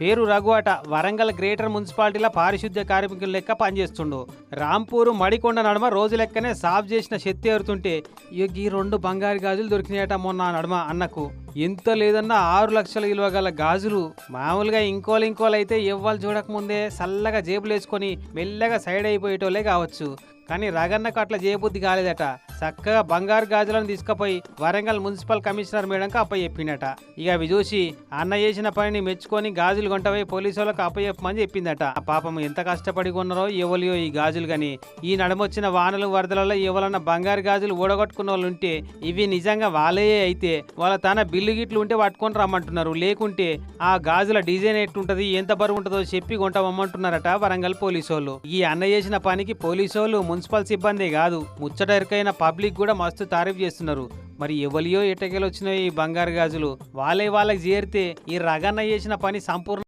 పేరు రఘు అట వరంగల్ గ్రేటర్ మున్సిపాలిటీలో పారిశుద్ధ్య కార్మికుల లెక్క పనిచేస్తుండు. రాంపూరు మడికొండ నడుమ రోజు లెక్కనే సాఫ్ చేసిన శక్తి ఏరుతుంటే ఈ రెండు బంగారు గాజులు దొరికినాయట మొన్న నడుమ అన్నకు. ఎంత లేదన్నా ఆరు లక్షల విలువ గల గాజులు. మామూలుగా ఇంకోలు ఇంకోలు అయితే ఇవ్వాలి చూడకముందే చల్లగా జేబులేసుకొని మెల్లగా సైడ్ అయిపోయేటోలే కావచ్చు. కానీ రగన్నకు అట్లా చేయబుద్ధి కాలేదట. చక్కగా బంగారు గాజులను తీసుకుపోయి వరంగల్ మున్సిపల్ కమిషనర్ మేడంకు అప్ప ఇక అవి చూసి అన్న చేసిన పనిని మెచ్చుకొని గాజులు కొంటవై పోలీసు వాళ్ళకి అప్పయెప్పమని చెప్పిందట. ఆ పాపం ఎంత కష్టపడి కొన్నారో ఎవలియో ఈ గాజులు గాని. ఈ నడుమొచ్చిన వానలు వరదలలో ఎవరన్నా బంగారు గాజులు ఊడగొట్టుకున్న వాళ్ళు ఉంటే ఇవి నిజంగా వాళ్ళే అయితే వాళ్ళ తన బిల్లు గిట్లు ఉంటే పట్టుకొని రమ్మంటున్నారు. లేకుంటే ఆ గాజుల డిజైన్ ఎట్టుంటది ఎంత బరువు ఉంటుందో చెప్పి కొంటామమ్మంటున్నారట వరంగల్ పోలీసు వాళ్ళు ఈ అన్న చేసిన పనికి పోలీసు వాళ్ళు మున్సిపల్ సిబ్బంది కాదు ముచ్చట ఎరకైన పబ్లిక్ కూడా మస్తు తారీఫ్ చేస్తున్నారు. మరి ఎవలియో ఎటకెళ్ళి వచ్చినాయి ఈ బంగారు గాజులు? వాళ్ళే వాళ్ళకి చేరితే ఈ రగన్న చేసిన పని సంపూర్ణ